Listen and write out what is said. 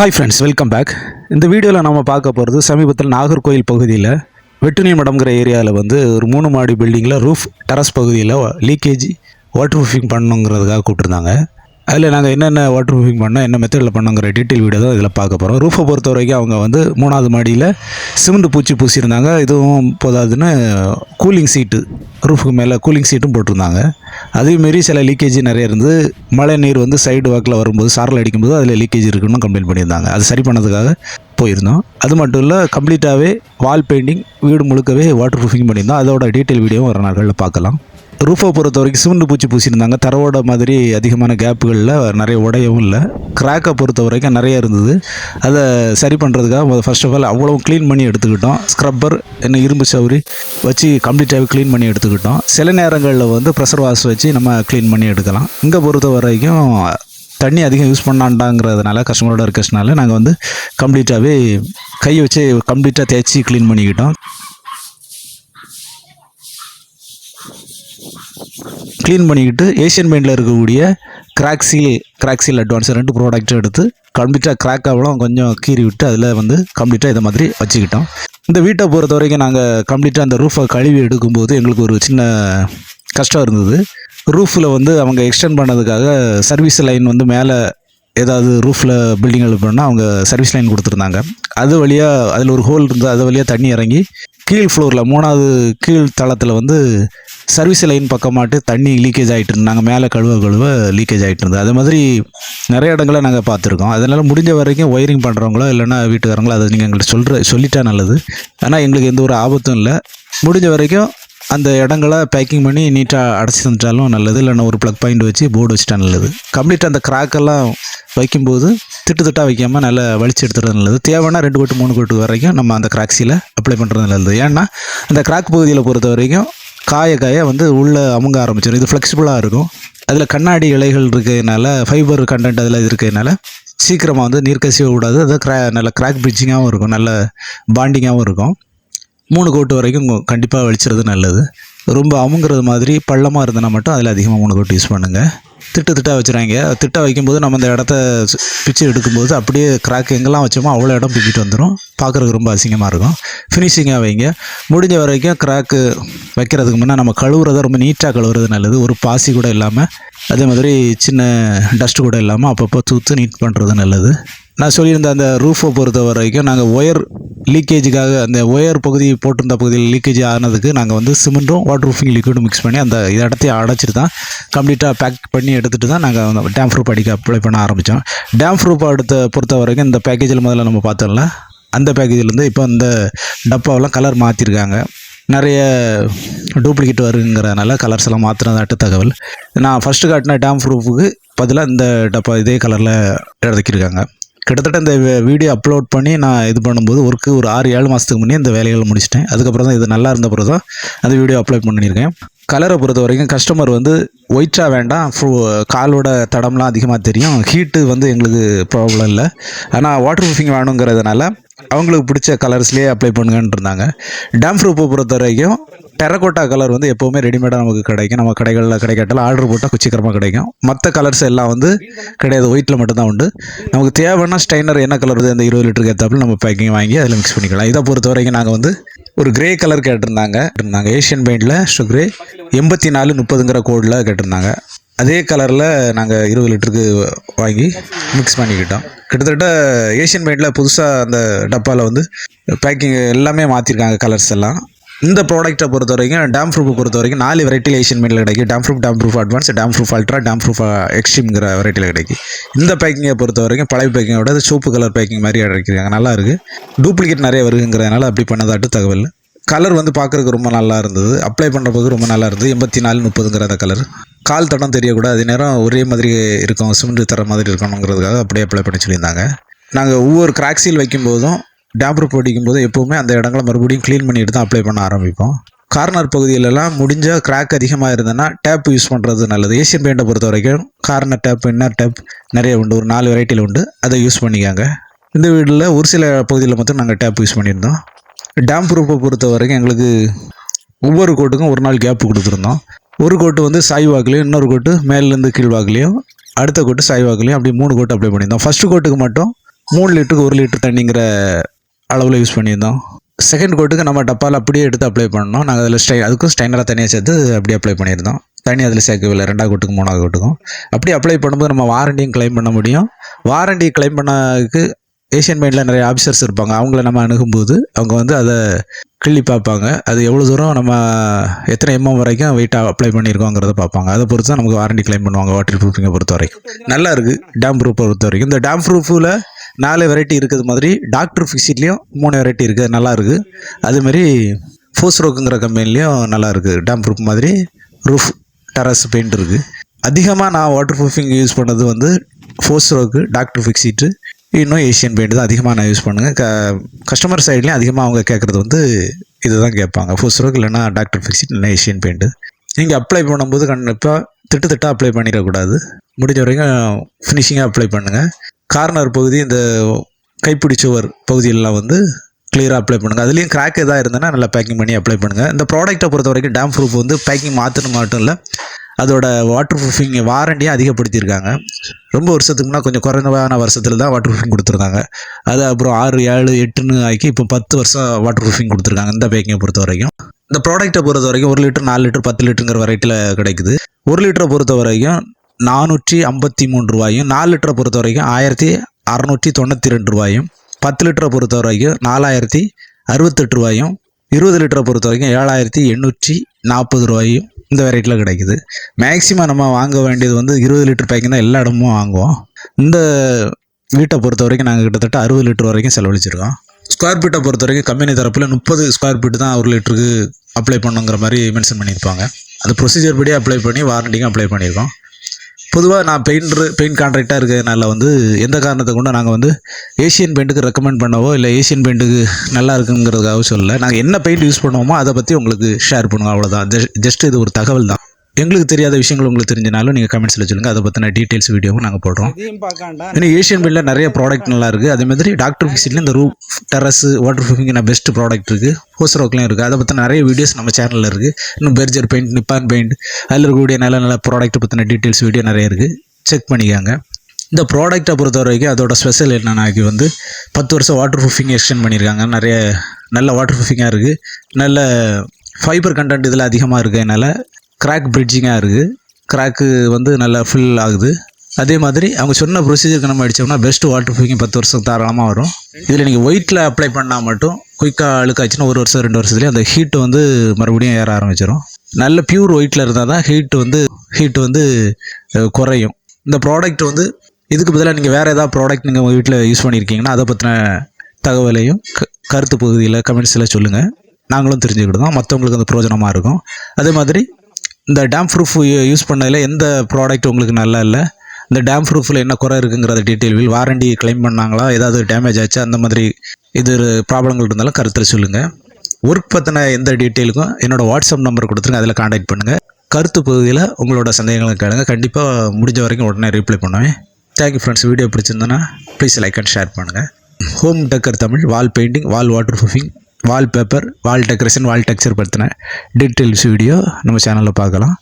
Hi friends welcome back இந்த வீடியோவில் நம்ம பார்க்க போகிறது சமீபத்தில் நாகர்கோயில் பகுதியில் வெட்டுநீர் மடம்ங்கிற ஏரியாவில் வந்து ஒரு மூணு மாடி பில்டிங்கில் ரூஃப் டெரஸ் பகுதியில் லீக்கேஜ் வாட்டர் ப்ரூஃபிங் பண்ணணுங்கிறதுக்காக கூப்பிட்டுருந்தாங்க. அதில் நாங்கள் என்னென்ன வாட்டர் ப்ரூஃபிங் பண்ணோம் என்ன மெத்தடில் பண்ணோங்கிற டீட்டெயில் வீடியோ தான் இதில் பார்க்க போகிறோம் ரூஃபை பொறுத்த வரைக்கும் அவங்க வந்து மூணாவது மாடியில் சிமெண்ட் பூச்சி பூசியிருந்தாங்க. இதுவும் போதாதுன்னு கூலிங் சீட்டு ரூஃபுக்கு மேலே கூலிங் சீட்டும் போட்டிருந்தாங்க. அதேமாரி சில லீக்கேஜ் நிறைய இருந்து மழை நீர் வந்து சைடு வாக்கில் வரும்போது சாரல் அடிக்கும்போது அதில் லீக்கேஜ் இருக்குன்னு கம்ப்ளைண்ட் பண்ணியிருந்தாங்க. அது சரி பண்ணதுக்காக போயிருந்தோம். அது மட்டும் இல்லை கம்ப்ளீட்டாகவே வால் பெயிண்டிங் வீடு முழுக்கவே வாட்டர் ப்ரூஃபிங் பண்ணியிருந்தோம். அதோட டீட்டெயில் வீடியோவும் வர நாட்களில் பார்க்கலாம். ரூஃபை பொறுத்த வரைக்கும் சிமெண்ட் பூச்சி பூசியிருந்தாங்க. தரவோட மாதிரி அதிகமான கேப்புகளில் நிறைய உடையவும் இல்லை. கிராக்கை பொறுத்த வரைக்கும் நிறைய இருந்தது. அதை சரி பண்ணுறதுக்காக ஃபர்ஸ்ட் ஆஃப் ஆல் அவ்வளோ க்ளீன் பண்ணி எடுத்துக்கிட்டோம். ஸ்க்ரப்பர் என்ன இரும்பு சவுரி வச்சு கம்ப்ளீட்டாகவே க்ளீன் பண்ணி எடுத்துக்கிட்டோம். சில நேரங்களில் வந்து ப்ரெஷர் வாஷ் வச்சு நம்ம க்ளீன் பண்ணி எடுக்கலாம். இங்கே பொறுத்த வரைக்கும் தண்ணி அதிகம் யூஸ் பண்ணாண்டாங்கிறதுனால கஸ்டமரோட இருக்கிறதுனால நாங்கள் வந்து கம்ப்ளீட்டாகவே கையை வச்சு கம்ப்ளீட்டாக தேய்ச்சி க்ளீன் பண்ணிக்கிட்டோம். க்ளீன் பண்ணிக்கிட்டு ஏஷியன் பெயிண்டில் இருக்கக்கூடிய கிராக்ஸில் கிராக்ஸில் அட்வான்ஸ் ரெண்டு ப்ராடக்ட்டும் எடுத்து கம்ப்ளீட்டாக கிராக் ஆகலாம் கொஞ்சம் கீறி விட்டு அதில் வந்து கம்ப்ளீட்டாக இதை மாதிரி வச்சுக்கிட்டோம். இந்த வீட்டை பொறுத்த வரைக்கும் நாங்கள் கம்ப்ளீட்டாக அந்த ரூஃபை கழுவி எடுக்கும்போது எங்களுக்கு ஒரு சின்ன கஷ்டம் இருந்தது. ரூஃபில் வந்து அவங்க எக்ஸ்டெண்ட் பண்ணதுக்காக சர்வீஸ் லைன் வந்து மேலே ஏதாவது ரூஃபில் பில்டிங் எழுப்பணும்னா அவங்க சர்வீஸ் லைன் கொடுத்துருந்தாங்க. அது வழியாக அதில் ஒரு ஹோல் இருந்து அது வழியாக தண்ணி இறங்கி கீழ் ஃப்ளோரில் மூணாவது கீழ் தளத்தில் வந்து சர்வீஸ் லைன் பக்கமாட்டு தண்ணி லீக்கேஜ் ஆகிட்டு இருந்தாங்க மேலே கழுவ கழுவ லீக்கேஜ் ஆகிட்டு இருந்தது. அது மாதிரி நிறைய இடங்களை நாங்கள் பார்த்துருக்கோம். அதனால் முடிஞ்ச வரைக்கும் ஒயரிங் பண்ணுறவங்களோ இல்லைனா வீட்டுக்காரங்களோ அதை நீங்கள் எங்கள்கிட்ட சொல்கிற சொல்லிட்டா நல்லது. ஆனால் எங்களுக்கு எந்த ஒரு ஆபத்தும் இல்லை. முடிஞ்ச வரைக்கும் அந்த இடங்களை பேக்கிங் பண்ணி நீட்டாக அடைச்சி தந்துட்டாலும் நல்லது. இல்லைன்னா ஒரு ப்ளக் பாயிண்ட் வச்சு போர்டு வச்சுட்டா நல்லது. கம்ப்ளீட்டாக அந்த கிராக்கெல்லாம் வைக்கும்போது திட்டு திட்டாக வைக்காமல் நல்லா வலிச்சு எடுத்துறது நல்லது. தேவைன்னா ரெண்டு கோட்டு மூணு கோட்டு வரைக்கும் நம்ம அந்த கிராக்ஸியில் அப்ளை பண்ணுறது நல்லது. ஏன்னா அந்த கிராக் பகுதியில் பொறுத்த வரைக்கும் காய காய வந்து உள்ளே அமுங்க ஆரம்பிச்சிடும் இது ஃப்ளெக்சிபிளாக இருக்கும். அதில் கண்ணாடி இலைகள் இருக்கிறதுனால ஃபைபர் கண்டென்ட் அதில் இருக்கிறதுனால சீக்கிரமாக வந்து நீர் கசிய விடாது. அது கிரா நல்ல கிராக் பிரிட்ஜிங்காகவும் இருக்கும். நல்ல பாண்டிங்காகவும் இருக்கும். மூணு கோட்டு வரைக்கும் கண்டிப்பாக வலிச்சுறது நல்லது. ரொம்ப அமுங்கிறது மாதிரி பள்ளமாக இருந்தனா மட்டும் அதில் அதிகமாக மூணு கோட்டு யூஸ் பண்ணுங்கள் திட்டு திட்டாக வச்சுறாங்க. திட்டாக வைக்கும்போது நம்ம அந்த இடத்த சு- பிச்சு எடுக்கும்போது அப்படியே கிராக் எங்கெல்லாம் வச்சோமோ அவ்வளோ இடம் பிக்கிட்டு வந்துடும் பார்க்குறதுக்கு ரொம்ப அசிங்கமாக இருக்கும். ஃபினிஷிங்காக வைங்க. முடிஞ்ச வரைக்கும் கிராக்கு வைக்கிறதுக்கு முன்னே நம்ம கழுவுறத ரொம்ப நீட்டாக கழுவுறது நல்லது. ஒரு பாசி கூட இல்லாமல் அதே மாதிரி சின்ன டஸ்ட்டு கூட இல்லாமல் அப்பப்போ தூத்து நீட் பண்ணுறது நல்லது. நான் சொல்லியிருந்த அந்த ரூஃபை பொறுத்த வரைக்கும் நாங்கள் ஒயர் லீக்கேஜுக்காக அந்த ஒயர் பகுதி போட்டிருந்த பகுதியில் லீக்கேஜ் ஆனதுக்கு நாங்கள் வந்து சிமெண்ட்டும் வாட்டர் ப்ரூஃபிங் லிக்விடும் மிக்ஸ் பண்ணி அந்த இடத்தையும் அடைச்சிட்டு தான் கம்ப்ளீட்டாக பேக் பண்ணி எடுத்துகிட்டு தான் நாங்கள் அந்த டேம் ப்ரூஃப் அடிக்க அப்ளை பண்ண ஆரம்பித்தோம் டேம் ப்ரூஃப் அடுத்த பொறுத்த வரைக்கும் இந்த பேக்கேஜில் முதல்ல நம்ம பார்த்தோம்ல அந்த பேக்கேஜிலேருந்து இப்போ அந்த டப்பாவெல்லாம் கலர் மாற்றிருக்காங்க நிறைய டூப்ளிகேட் வருங்கிறதுனால கலர்ஸ் எல்லாம் மாற்றினதாட்டு தகவல். நான் ஃபஸ்ட்டு காட்டின டேம் ப்ரூஃபுக்கு பதிலாக இந்த டப்பா இதே கலரில் இறக்கியிருக்காங்க கிட்டத்தட்ட இந்த வீடியோ அப்லோட் பண்ணி நான் இது பண்ணும்போது ஒர்க்கு ஒரு ஆறு ஏழு மாதத்துக்கு முன்னே இந்த வேலைகளை முடிச்சிட்டேன். அதுக்கப்புறம் தான் இது நல்லா இருந்த பிறகு தான் அந்த வீடியோ அப்லோட் பண்ணியிருக்கேன். கலரை பொறுத்த வரைக்கும் கஸ்டமர் வந்து ஒயிட்டாக வேண்டாம் ஃபு காலோட தடம்லாம் அதிகமாக தெரியும். ஹீட்டு வந்து எங்களுக்கு ப்ராப்ளம் இல்லை. ஆனால் வாட்டர் ப்ரூஃபிங் வேணுங்கிறதுனால அவங்களுக்கு பிடிச்ச கலர்ஸ்லேயே அப்ளை பண்ணுங்கன்னு இருந்தாங்க டேம் ப்ரூஃபை பொறுத்த வரைக்கும் டெரகோட்டா கலர் வந்து எப்போவுமே ரெடிமேடாக நமக்கு கிடைக்கும். நம்ம கடைகளில் கிடைக்காட்டால் ஆர்டர் போட்டால் சீக்கிரமாக கிடைக்கும். மற்ற கலர்ஸ் எல்லாம் வந்து கிடையாது. ஒயிட்டில் மட்டும்தான் உண்டு. நமக்கு தேவைன்னா ஸ்டைனர் என்ன கலர் வருது அந்த இருபது லிட்டருக்கு ஏற்றாப்புல நம்ம பேக்கிங் வாங்கி அதில் மிக்ஸ் பண்ணிக்கலாம். இதை பொறுத்த வரைக்கும் நாங்கள் வந்து ஒரு கிரே கலர் கேட்டிருந்தாங்க. இருந்தாங்க ஏஷியன் பெயிண்டில் ஸோ கிரே எண்பத்தி நாலு முப்பதுங்கிற கோடில் கேட்டிருந்தாங்க. அதே கலரில் நாங்கள் இருபது லிட்டருக்கு வாங்கி மிக்ஸ் பண்ணிக்கிட்டோம். கிட்டத்தட்ட ஏஷியன் பெயிண்டில் புதுசாக அந்த டப்பாவில் வந்து பேக்கிங் எல்லாமே மாற்றிருக்காங்க கலர்ஸ் எல்லாம். இந்த ப்ராடக்ட்டை பொறுத்த வரைக்கும் டேம் ப்ரூஃபை பொறுத்த வரைக்கும் நாலு வெரைட்டியில் ஏஷியன் பெயிண்டில் கிடைக்கும். Damp proof damp proof advance damp proof ultra damp proof எக்ஸ்ட்ரீம்ங்கிற வெரைட்டியில் கிடைக்கும். இந்த பேக்கிங்கை பொறுத்த வரைக்கும் பழைய பேக்கிங்கோட சோப்பு கலர் பேக்கிங் மாதிரி இறக்கிருக்காங்க நல்லா இருக்குது டூப்ளிகேட் நிறைய வருங்கிறதுனால அப்படி பண்ணதாட்டு தகவல். கலர் வந்து பார்க்குறதுக்கு ரொம்ப நல்லா இருந்தது. அப்ளை பண்ணுறதுக்கு ரொம்ப நல்லா இருந்தது. எண்பத்தி நாலு முப்பதுங்கிற அந்த கலர் கால் தடம் தெரியக்கூடாது. அதே நேரம் ஒரே மாதிரி இருக்கும். சிமெண்ட் தர மாதிரி இருக்கணுங்கிறதுக்காக அப்படியே அப்ளை பண்ணி சொல்லியிருந்தாங்க. நாங்கள் ஒவ்வொரு கிராக் சீல் வைக்கும்போதும் டேப்ரூப் அடிக்கும்போது எப்போவுமே அந்த இடங்களை மறுபடியும் க்ளீன் பண்ணிட்டு தான் அப்ளை பண்ண ஆரம்பிப்போம். கார்னர் பகுதியிலலாம் முடிஞ்சால் கிராக் அதிகமாக இருந்ததுன்னா டேப் யூஸ் பண்ணுறது நல்லது. ஏஷியன் பெயிண்டை பொறுத்த வரைக்கும் கார்னர் டேப் இன்னர் டேப் நிறைய உண்டு. ஒரு நாலு வெரைட்டியில் உண்டு. அதை யூஸ் பண்ணிக்காங்க. இந்த வீட்டில் ஒரு சில பகுதியில் மட்டும் நாங்கள் டேப் யூஸ் பண்ணியிருந்தோம். டேம் ப்ரூஃபை பொறுத்த வரைக்கும் எங்களுக்கு ஒவ்வொரு கோட்டுக்கும் ஒரு நாள் கேப் கொடுத்துருந்தோம். ஒரு கோட்டு வந்து சாய் வாக்குலையும் இன்னொரு கோட்டு மேலேருந்து கீழ் வாக்குலையும் அடுத்த கோட்டு சாய் வாக்குலையும் அப்படி மூணு கோட்டு அப்ளை பண்ணியிருந்தோம். ஃபஸ்ட்டு கோட்டுக்கு மட்டும் மூணு லிட்டருக்கு ஒரு லிட்டர் தண்ணிங்கிற அளவில் யூஸ் பண்ணியிருந்தோம். செகண்ட் கோட்டுக்கு நம்ம டப்பாவில் அப்படியே எடுத்து அப்ளை பண்ணோம். நாங்கள் அதில் ஸ்டை அதுக்கும் ஸ்டைனராக தனியாக சேர்த்து அப்படியே அப்ளை பண்ணியிருந்தோம். தனி அதில் சேர்க்கவில்லை. ரெண்டாவது கோட்டுக்கு மூணாவது கோட்டுக்கும். அப்படி அப்ளை பண்ணும்போது நம்ம வாரண்டியும் கிளைம் பண்ண முடியும். வாரண்டி க்ளைம் பண்ணதுக்கு ஏஷியன் பெயிண்டில் நிறைய ஆஃபீஸர்ஸ் இருப்பாங்க. அவங்கள நம்ம அணுகும்போது அவங்க வந்து அதை கிள்ளி பார்ப்பாங்க. அது எவ்வளோ தூரம் நம்ம எத்தனை எம்எம் வரைக்கும் வெயிட்டாக அப்ளை பண்ணியிருக்கோங்கிறத பார்ப்பாங்க. அதை பொறுத்து தான் நமக்கு வாரண்டி கிளைம் பண்ணுவாங்க வாட்டர் ப்ரூஃபிங்கை பொறுத்த வரைக்கும். நல்லா இருக்குது டேம் ப்ரூஃப் பொறுத்த வரைக்கும். இந்த டேம் ப்ரூஃபில் நாலு வெரைட்டி இருக்கிறது மாதிரி டாக்டர் ஃபிக்ஸிட்லேயும் மூணு வெரைட்டி இருக்குது நல்லா இருக்குது அதுமாரி ஃபோஸ்ரோக்குங்கிற கம்பெனிலையும் நல்லா இருக்குது டேம் ப்ரூஃப் மாதிரி ரூஃப் டெரஸ் பெயிண்ட் இருக்குது அதிகமாக நான் வாட்டர் ப்ரூஃபிங் யூஸ் பண்ணது வந்து ஃபோர்ஸ் ரோக்கு டாக்டர் ஃபிக்ஸிட்டு இன்னும் ஏஷியன் பெயிண்ட் தான் அதிகமாக நான் யூஸ் பண்ணுங்கள் க கஸ்டமர் சைட்லேயும் அதிகமாக அவங்க கேட்குறது வந்து இதுதான் கேட்பாங்க. ஃபோஸ்ரோக் இல்லைன்னா டாக்டர் ஃபிக்ஸிட் இல்லைன்னா ஏஷியன் பெயிண்ட்டு நீங்கள் அப்ளை பண்ணும்போது கண்டிப்பாக திட்டு திட்டாக அப்ளை பண்ணிடக்கூடாது முடிஞ்ச வரைக்கும் ஃபினிஷிங்காக அப்ளை பண்ணுங்கள் கார்னர் பகுதி இந்த கைப்பிடி சுவர் பகுதியெல்லாம் வந்து கிளியராக அப்ளை பண்ணுங்கள் அதுலேயும் கிராக் எதாக இருந்ததுன்னா நல்லா பேக்கிங் பண்ணி அப்ளை பண்ணுங்கள் இந்த ப்ராடக்ட்டை பொறுத்த வரைக்கும் டேம் ப்ரூஃப் வந்து பேக்கிங் மாற்றணும் மட்டும் இல்லை. அதோட வாட்டர் ப்ரூஃபிங் வாரண்டியை அதிகப்படுத்தியிருக்காங்க. ரொம்ப வருஷத்துக்கு கொஞ்சம் குறைவான வருஷத்தில் தான் வாட்டர் ப்ரூஃபிங் கொடுத்துருந்தாங்க அது அப்புறம் ஆறு ஏழு எட்டுன்னு ஆக்கி இப்போ பத்து வருஷம் வாட்டர் ப்ரூஃபிங் கொடுத்துருக்காங்க இந்த பேக்கிங்கை பொறுத்த வரைக்கும் இந்த ப்ராடக்ட்டை பொறுத்த வரைக்கும் ஒரு லிட்டர் நாலு லிட்டர் பத்து லிட்டருங்கிற வெரைட்டியில் கிடைக்குது. ஒரு லிட்டரை பொறுத்த வரைக்கும் நானூற்றி ஐம்பத்தி மூணு ரூபாயும் நாலு லிட்டரை பொறுத்த வரைக்கும் ஆயிரத்தி அறநூற்றி தொண்ணூற்றி ரெண்டு ரூபாயும் பத்து லிட்டரை பொறுத்த வரைக்கும் நாலாயிரத்தி அறுபத்தெட்டு ரூபாயும் இருபது லிட்டரை பொறுத்த வரைக்கும் ஏழாயிரத்தி எண்ணூற்றி நாற்பது ரூபாயும் இந்த வெரைட்டியில் கிடைக்குது. மேக்ஸிமம் நம்ம வாங்க வேண்டியது வந்து இருபது லிட்டர் பேக்கிங் தான் எல்லா இடமும் வாங்குவோம். இந்த வீட்டை பொறுத்த வரைக்கும் நாங்கள் கிட்டத்தட்ட அறுபது லிட்டர் வரைக்கும் செலவழிச்சிருக்கோம். ஸ்கொயர் ஃபீட்டை பொறுத்த வரைக்கும் கம்பெனி தரப்பில் முப்பது ஸ்கொயர் ஃபீட் தான் ஒரு லிட்டருக்கு அப்ளை பண்ணுங்கிற மாதிரி மென்ஷன் பண்ணியிருப்பாங்க. அது ப்ரொசீஜர் படி அப்ளை பண்ணி வாரண்டிக்கும் அப்ளை பண்ணியிருக்கோம். பொதுவாக நான் பெயிண்டர் பெயிண்ட் கான்ட்ராக்டாக இருக்கிறதுனால வந்து எந்த காரணத்தை கொண்டு நாங்கள் வந்து ஏஷியன் பெயிண்ட்டுக்கு ரெக்கமெண்ட் பண்ணவோ இல்லை ஏஷியன் பெயிண்ட்டுக்கு நல்லா இருக்குங்கிறதுக்காக சொல்லலை. நாங்கள் என்ன பெயிண்ட் யூஸ் பண்ணுவோமோ அதை பற்றி உங்களுக்கு ஷேர் பண்ணுவோம். அவ்வளோதான் ஜஸ்ட் இது ஒரு தகவல் தான் எங்களுக்கு தெரியாத விஷயங்கள் உங்களுக்கு தெரிஞ்சனாலும் நீங்கள் கமெண்ட்ஸில் சொல்லுங்கள் அதை பற்றின டீட்டெயில்ஸ் வீடியோவும் நாங்கள் போடுறோம். இன்னும் ஏஷியன் பெயிண்டில் நிறைய ப்ராடக்ட் நல்லா இருக்குது அதே மாதிரி டாக்டர் ஃபிக்ஸிட்ல இந்த roof terrace waterproofing best product இருக்குது ஹோஸ்ரோக்லையும் இருக்குது அதை பற்றின நிறைய வீடியோஸ் நம்ம சேனலில் இருக்குது இன்னும் பெர்ஜர் பெயிண்ட் நிப்பான் பெயிண்ட் அதில் இருக்கக்கூடிய நல்ல நல்ல ப்ராடக்ட் பற்றின டீட்டெயில்ஸ் வீடியோ நிறைய இருக்குது செக் பண்ணிக்கோங்க. இந்த ப்ராடக்ட்டை பொறுத்த வரைக்கும் அதோட ஸ்பெஷல் என்னன்னாக்கி வந்து பத்து வருஷம் வாட்டர் ப்ரூஃபிங் எக்ஸ்டெண்ட் பண்ணியிருக்காங்க நிறைய நல்ல வாட்டர் ப்ரூஃபிங்காக இருக்குது நல்ல ஃபைபர் கண்டென்ட் இதில் அதிகமாக இருக்கிறதுனால கிராக் பிரிட்ஜிங்காக இருக்குது கிராக்கு வந்து நல்லா ஃபில் ஆகுது. அதே மாதிரி அவங்க சொன்ன ப்ரொசீஜருக்கு நம்ம அடித்தோம்னா பெஸ்ட் வாட்டர் ப்ரூஃபிங் பத்து வருஷம் தாராளமாக வரும். இதில் நீங்கள் ஒயிட்டில் அப்ளை பண்ணால் மட்டும் குயிக்காக அழுக்காச்சுன்னா ஒரு வருஷம் ரெண்டு வருஷத்துலேயே அந்த ஹீட் வந்து மறுபடியும் ஏற ஆரம்பிச்சிடும் நல்ல பியூர் ஒயிட்டில் இருந்தால் தான் ஹீட் வந்து ஹீட் வந்து குறையும். இந்த ப்ராடக்ட் வந்து இதுக்கு பதிலாக நீங்கள் வேறு ஏதாவது ப்ராடக்ட் நீங்கள் உங்கள் வீட்டில் யூஸ் பண்ணியிருக்கீங்கன்னா அதை பற்றின தகவலையும் க கருத்து பகுதியில் கமெண்ட்ஸில் சொல்லுங்கள் நாங்களும் தெரிஞ்சுக்கிட்டோம் மற்றவங்களுக்கு அந்த பிரயோஜனமாக இருக்கும். அதே மாதிரி இந்த டேம் ப்ரூஃப் யூஸ் பண்ணதில் எந்த ப்ராடக்ட் உங்களுக்கு நல்லா இல்லை? இந்த டேம் ப்ரூஃபில் என்ன குறை இருக்குங்கிறத டீட்டெயில் வாரண்டி கிளைம் பண்ணாங்களா? ஏதாவது டேமேஜ் ஆச்சு? அந்த மாதிரி இது ப்ராப்ளங்கள் இருந்தாலும் கருத்தில் சொல்லுங்கள் ஒர்க் பற்றின எந்த டீட்டெயிலுக்கும் என்னோடய வாட்ஸ்அப் நம்பர் கொடுத்துருங்க. அதில் காண்டாக்ட் பண்ணுங்கள் கருத்து பகுதியில் உங்களோட சந்தேகங்களை கேளுங்க. கண்டிப்பாக முடிஞ்ச வரைக்கும் உடனே ரிப்ளை பண்ணுவேன். தேங்க்யூ ஃப்ரெண்ட்ஸ் வீடியோ பிடிச்சிருந்தனா ப்ளீஸ் லைக் அண்ட் ஷேர் பண்ணுங்கள் home decor Tamil wall painting wall waterproofing wallpaper wall decoration wall texture பற்றின டீட்டெயில்ஸ் வீடியோ நம்ம சேனலில் பார்க்கலாம்.